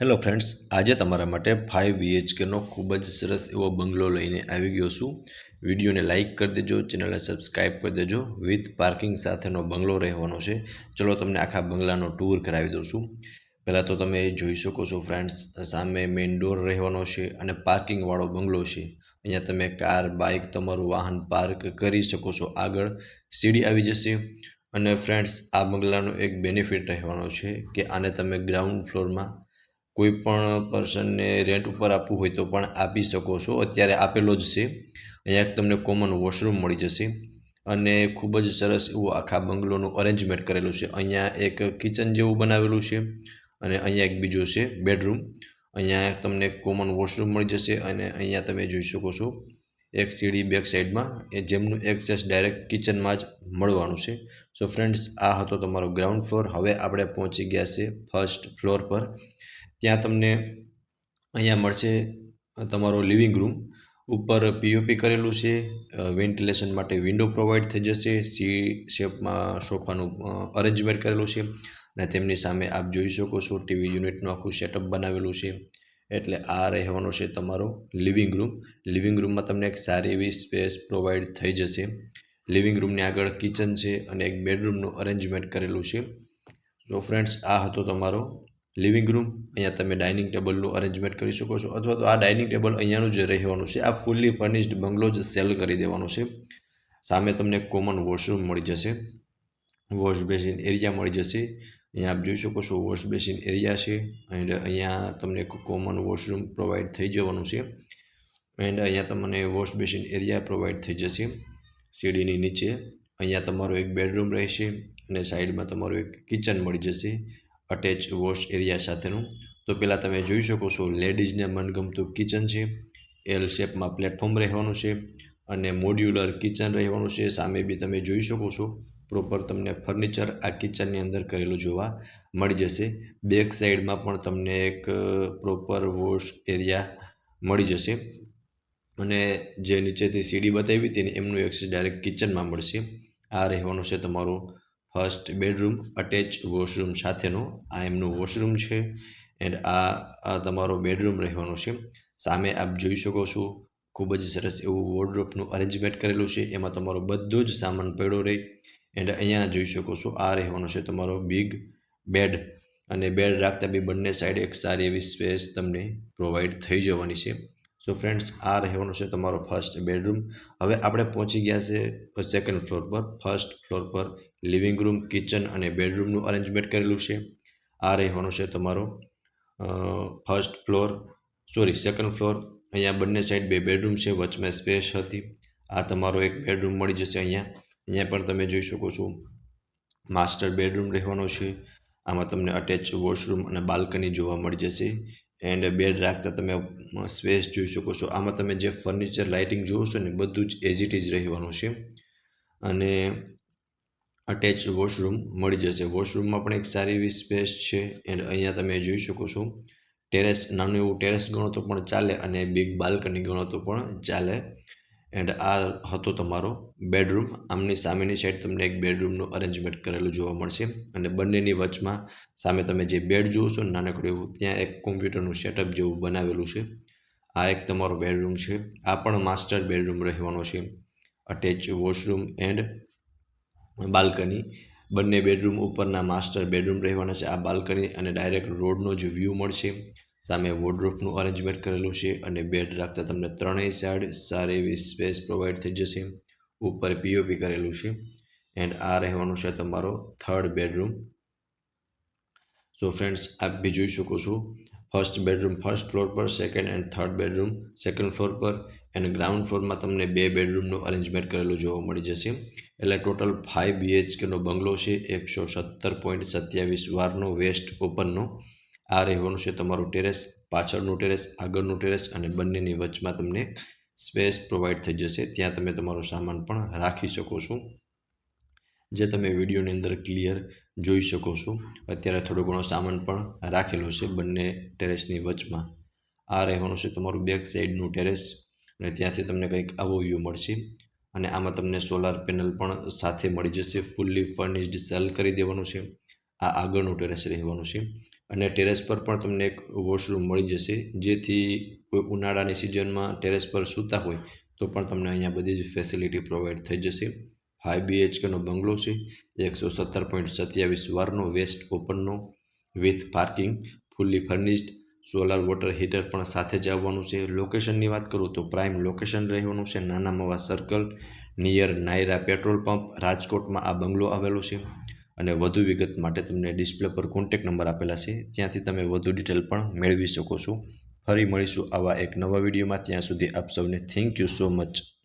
Hello friends આજે તમારા માટે ફાઇવ બીએચકેનો ખૂબ જ સરસ એવો બંગલો લઈને આવી ગયો છું. વિડીયોને લાઇક કરી દેજો ચેનલને સબસ્ક્રાઈબ કરી દેજો વિથ પાર્કિંગ સાથેનો બંગલો રહેવાનો છે. ચલો તમને આખા બંગલાનો ટૂર કરાવી દઉં છું. પહેલાં તો તમે જોઈ શકો છો ફ્રેન્ડ્સ સામે મેઇન ડોર રહેવાનો છે અને પાર્કિંગવાળો બંગલો છે. અહીંયા તમે કાર બાઇક તમારું વાહન પાર્ક કરી શકો છો આગળ. સીડી આવી જશે અને ફ્રેન્ડ્સ આ બંગલાનો એક બેનિફિટ રહેવાનો છે કે આને તમે ગ્રાઉન્ડ ફ્લોરમાં કોઈ પણ પર્સનને રેન્ટ ઉપર આપવું હોય તો પણ આપી શકો છો. અત્યારે આપેલો જ છે. અહીંયા તમને કોમન વોશરૂમ મળી જશે. અને ખૂબ જ સરસ એવું આખા બંગલોનું અરેન્જમેન્ટ કરેલું છે. અહીંયા એક કિચન જેવું બનાવેલું છે અને અહીંયા એક બીજું છે બેડરૂમ અહીંયા તમને કોમન વોશરૂમ મળી જશે અને અહીંયા તમે જોઈ શકો છો એક સીડી બેક સાઈડમાં એ જેમનું એક્સેસ ડાયરેક્ટ કિચનમાં જ મળવાનું છે. સો ફ્રેન્ડ્સ આ હતો તમારો ગ્રાઉન્ડ ફ્લોર હવે આપણે પહોંચી ગયા છે ફર્સ્ટ ફ્લોર પર. ત્યાં તમને અહીંયા મળશે તમારો લિવિંગ રૂમ. ઉપર પીઓપી કરેલું છે વેન્ટિલેશન માટે વિન્ડો પ્રોવાઈડ થઈ જશે, સી શેપમાં સોફાનું અરેન્જમેન્ટ કરેલું છે અને તેમની સામે આપ જોઈ શકો છો ટીવી યુનિટનું આખું સેટઅપ બનાવેલું છે. એટલે આ રહેવાનો છે તમારો લિવિંગ રૂમ. લિવિંગ રૂમમાં તમને એક સારી એવી સ્પેસ પ્રોવાઈડ થઈ જશે. લિવિંગ રૂમની આગળ કિચન છે અને એક બેડરૂમનું અરેન્જમેન્ટ કરેલું છે. સો ફ્રેન્ડ્સ, આ હતો તમારો લિવિંગ રૂમ, અહીંયા તમે ડાઇનિંગ ટેબલનું અરેન્જમેન્ટ કરી શકો છો, અથવા તો આ ડાઇનિંગ ટેબલ અહીંયાનું જ રહેવાનું છે, આ ફૂલ્લી ફર્નિશ્ડ બંગલો જ સેલ કરી દેવાનો છે. સામે તમને કોમન વોશરૂમ મળી જશે વોશ બેસિન એરિયા મળી જશે, અહીંયા આપ જોઈ શકો છો વોશ બેસિન એરિયા છે એન્ડ અહીંયા તમને કોમન વોશરૂમ પ્રોવાઈડ થઈ જવાનું છે એન્ડ અહીંયા તમને વોશ બેસિન એરિયા પ્રોવાઈડ થઈ જશે સીડીની નીચે, અહીંયા તમારો એક બેડરૂમ રહેશે, અને સાઈડમાં તમારું એક કિચન મળી જશે અટેચ વોશ એરિયા સાથેનું. તો પહેલાં તમે જોઈ શકો છો લેડીઝને મનગમતું કિચન છે. એલ શેપમાં પ્લેટફોર્મ રહેવાનું છે અને મોડ્યુલર કિચન રહેવાનું છે. સામે બી તમે જોઈ શકો છો પ્રોપર તમને ફર્નિચર આ કિચનની અંદર કરેલું જોવા મળી જશે. બેક સાઈડમાં પણ તમને એક પ્રોપર વોશ એરિયા મળી જશે. અને જે નીચેથી સીડી બતાવી હતી ને, એમનું એક્સેસ ડાયરેક્ટ કિચનમાં મળશે. આ રહેવાનું છે તમારું ફર્સ્ટ બેડરૂમ અટેચ વોશરૂમ સાથેનો આ એમનું વોશરૂમ છે. એન્ડ આ તમારો બેડરૂમ રહેવાનો છે. સામે આપ જોઈ શકો છો, ખૂબ જ સરસ એવું વોર્ડરોપનું અરેન્જમેન્ટ કરેલું છે. એમાં તમારો બધો જ સામાન પડ્યો રહે. એન્ડ અહીંયા જોઈ શકો છો, આ રહેવાનો છે તમારો બિગ બેડ અને બેડ રાખતા બી બંને સાઈડ એક સારી એવી સ્પેસ તમને પ્રોવાઈડ થઈ જવાની છે. સો ફ્રેન્ડ્સ આ રહેવાનો છે તમારો ફર્સ્ટ બેડરૂમ હવે આપણે પહોંચી ગયા છે સેકન્ડ ફ્લોર પર. ફર્સ્ટ ફ્લોર પર લિવિંગ રૂમ કિચન અને બેડરૂમનું અરેન્જમેન્ટ કરેલું છે. આ રહેવાનો છે તમારો first floor sorry second floor અહીંયા બંને સાઈડ બે બેડરૂમ છે, વચમાં સ્પેસ હતી. આ તમારો એક બેડરૂમ મળી જશે અહીંયા. અહીંયા પણ તમે જોઈ શકો છો માસ્ટર બેડરૂમ રહેવાનો છે. આમાં તમને અટેચ વોશરૂમ અને બાલ્કની જોવા મળી જશે. એન્ડ બેડ રાખતા તમે સ્પેસ જોઈ શકો છો. આમાં તમે જે ફર્નિચર લાઇટિંગ જોશો ને બધું જ એઝ ઇટ ઇઝ રહેવાનું છે. અને અટેચ વોશરૂમ મળી જશે. વોશરૂમમાં પણ એક સારી એવી સ્પેસ છે એન્ડ અહીંયા તમે જોઈ શકો છો. ટેરેસ નાનું એવું ટેરેસ ગણો તો પણ ચાલે અને બિગ બાલ્કની ગણો તો પણ ચાલે. એન્ડ આ હતો તમારો બેડરૂમ આમની સામેની સાઈડ તમને એક બેડરૂમનું અરેન્જમેન્ટ કરેલું જોવા મળશે. અને બંનેની વચમાં સામે તમે જે બેડ જુઓ છો નાનકડું એવું, ત્યાં એક કોમ્પ્યુટરનું સેટઅપ જેવું બનાવેલું છે. આ એક તમારો બેડરૂમ છે. આ પણ માસ્ટર બેડરૂમ રહેવાનો છે. અટેચ વોશરૂમ એન્ડ બાલ્કની બંને બેડરૂમ ઉપરના માસ્ટર બેડરૂમ રહેવાના છે. આ બાલ્કની અને ડાયરેક્ટ રોડનો જ વ્યૂ મળશે. સામે વોડરૂફનું અરેન્જમેન્ટ કરેલું છે અને બેડ રાખતા તમને ત્રણેય સાઈડ સારી એવી સ્પેસ પ્રોવાઈડ થઈ જશે. ઉપર પીઓપી કરેલું છે. એન્ડ આ રહેવાનું છે તમારો થર્ડ બેડરૂમ સો ફ્રેન્ડ્સ આપ બી જોઈ શકો છો. ફર્સ્ટ બેડરૂમ ફર્સ્ટ ફ્લોર પર second and third bedroom second floor પર એન્ડ ગ્રાઉન્ડ ફ્લોરમાં તમને બે બેડરૂમનું અરેન્જમેન્ટ કરેલું જોવા મળી જશે. એટલે ટોટલ ફાઇવ બીએચકેનો બંગલો છે. એકસો સત્તર પોઈન્ટ સત્યાવીસ વારનો વેસ્ટ ઓપનનો આ રહેવાનું છે તમારું ટેરેસ, પાછળનું ટેરેસ, આગળનું ટેરેસ અને બંનેની વચમાં તમને સ્પેસ પ્રોવાઈડ થઈ જશે. ત્યાં તમે તમારો સામાન પણ રાખી શકો છો. જે તમે વિડીયોની અંદર ક્લિયર જોઈ શકો છો. અત્યારે થોડો ઘણો સામાન પણ રાખેલો છે બંને ટેરેસની વચમાં. આ રહેવાનું છે તમારું બેક સાઈડનું ટેરેસ અને ત્યાંથી તમને કંઈક આવો વ્યૂ મળશે. અને આમાં તમને સોલાર પેનલ પણ સાથે મળી જશે. ફૂલ્લી ફર્નિશ્ડ સેલ કરી દેવાનું છે. આ આગળનું ટેરેસ રહેવાનું છે. અને ટેરેસ પર પણ તમને એક વોશરૂમ મળી જશે. જેથી કોઈ ઉનાળાની સિઝનમાં ટેરેસ પર સૂતા હોય તો પણ તમને અહીંયા બધી જ ફેસિલિટી પ્રોવાઈડ થઈ જશે. ફાઇવ બીએચકેનો બંગલો છે. એકસો સત્તર પોઈન્ટ સત્યાવીસ વારનો west ઓપનનો with parking fully furnished solar water heater પણ સાથે જ આવવાનું છે. લોકેશનની વાત કરું તો પ્રાઇમ લોકેશન રહેવાનું છે. Nana Mava circle near Nayara petrol pump રાજકોટમાં આ બંગલો આવેલો છે. અને વધુ વિગત માટે તમને ડિસ્પ્લે પર કોન્ટેક નંબર આપેલા છે. ત્યાંથી તમે વધુ ડિટેલ પણ મેળવી શકો છો. ફરી મળીશું આવા એક નવા વિડીયોમાં ત્યાં સુધી આપ સૌને થેન્ક યુ સો મચ